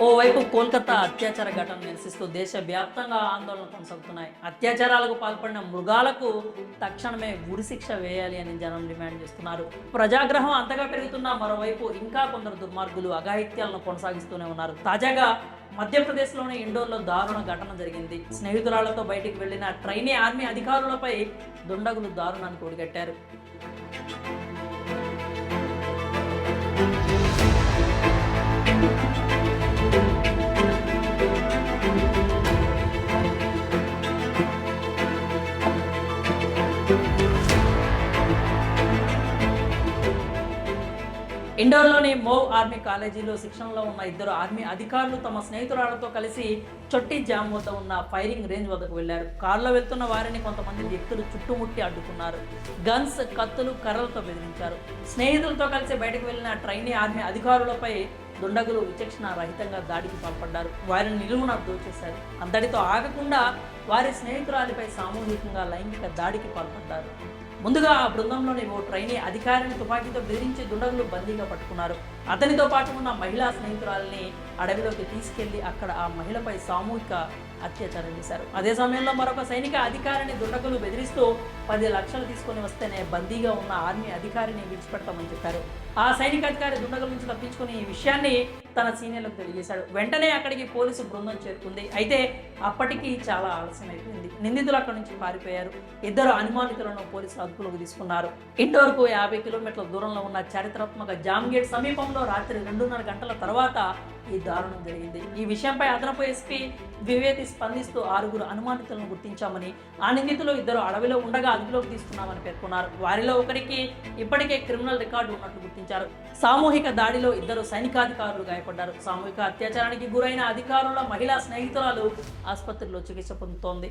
ఓవైపు కోల్కతా అత్యాచార ఘటన నిరసిస్తూ దేశవ్యాప్తంగా ఆందోళనలు కొనసాగుతున్నాయి. అత్యాచారాలకు పాల్పడిన మృగాలకు తక్షణమే ఉరిశిక్ష వేయాలి అని జనం డిమాండ్ చేస్తున్నారు. ప్రజాగ్రహం అంతగా పెరుగుతున్న మరోవైపు ఇంకా కొందరు దుర్మార్గులు అఘాయిత్యాలను కొనసాగిస్తూనే ఉన్నారు. తాజాగా మధ్యప్రదేశ్లోని ఇండోర్లో దారుణ ఘటన జరిగింది. స్నేహితురాలతో బయటికి వెళ్ళిన ట్రైనీ ఆర్మీ అధికారులపై దుండగులు దారుణానికి ఒడిగట్టారు. ఇండోర్లోని మోవ్ ఆర్మీ కాలేజీలో శిక్షణలో ఉన్న ఇద్దరు ఆర్మీ అధికారులు తమ స్నేహితురాలతో కలిసి చొట్టి జామ్ వద్ద ఉన్న ఫైరింగ్ రేంజ్ వద్దకు వెళ్ళారు కారులో వెళ్తున్న వారిని కొంతమంది వ్యక్తులు చుట్టుముట్టి అడ్డుకున్నారు. గన్స్ కత్తులు కర్రలతో బెదిరించారు. స్నేహితులతో కలిసి బయటకు వెళ్ళిన ట్రైనీ ఆర్మీ అధికారులపై దుండగులు విచక్షణ రహితంగా దాడికి పాల్పడ్డారు. వారిని నిలువున దోచేశారు అంతటితో ఆగకుండా వారి స్నేహితురాలిపై సామూహికంగా లైంగిక దాడికి పాల్పడ్డారు. ముందుగా ఆ బృందంలోని ఓ ట్రైనీ అధికారిని తుపాకీతో బెదిరించి దుండగులు బందీగా పట్టుకున్నారు. అతనితో పాటు ఉన్న మహిళా స్నేహితురాలని అడవిలోకి తీసుకెళ్ళి అక్కడ ఆ మహిళపై సామూహిక అత్యాచారం చేశారు. అదే సమయంలో మరొక సైనిక అధికారిని దుండగులు బెదిరిస్తూ పది లక్షలు తీసుకొని వస్తేనే బందీగా ఉన్న ఆర్మీ అధికారిని విడిచిపెడతామని చెప్పారు. ఆ సైనిక అధికారి దుండగుల నుంచి తప్పించుకుని ఈ విషయాన్ని తన సీనియర్లకు తెలియజేశాడు. వెంటనే అక్కడికి పోలీసు బృందం చేరుకుంది. అయితే అప్పటికి చాలా ఆలస్యం అయిపోయింది నిందితులు అక్కడి నుంచి పారిపోయారు ఇద్దరు అనుమానితులను పోలీసులు అదుపులోకి తీసుకున్నారు. ఇండోర్కు యాభై కిలోమీటర్ల దూరంలో ఉన్న చారిత్రాత్మక జామ్ గేట్ సమీపంలో రాత్రి రెండున్నర గంటల తర్వాత ఈ దారుణం జరిగింది. ఈ విషయంపై అదనపు ఎస్పీ ద్వివేది స్పందిస్తూ ఆరుగురు అనుమానితులను గుర్తించామని ఆ నిందితులు ఇద్దరు అడవిలో ఉండగా అదుపులోకి తీసుకున్నామని పేర్కొన్నారు. వారిలో ఒకరికి ఇప్పటికే క్రిమినల్ రికార్డు ఉన్నట్లు గుర్తించారు. సామూహిక దాడిలో ఇద్దరు సైనికాధికారులు గాయపడ్డారు. సామూహిక అత్యాచారానికి గురైన అధికారుల మహిళా స్నేహితురాలు ఆసుపత్రిలో చికిత్స పొందుతోంది.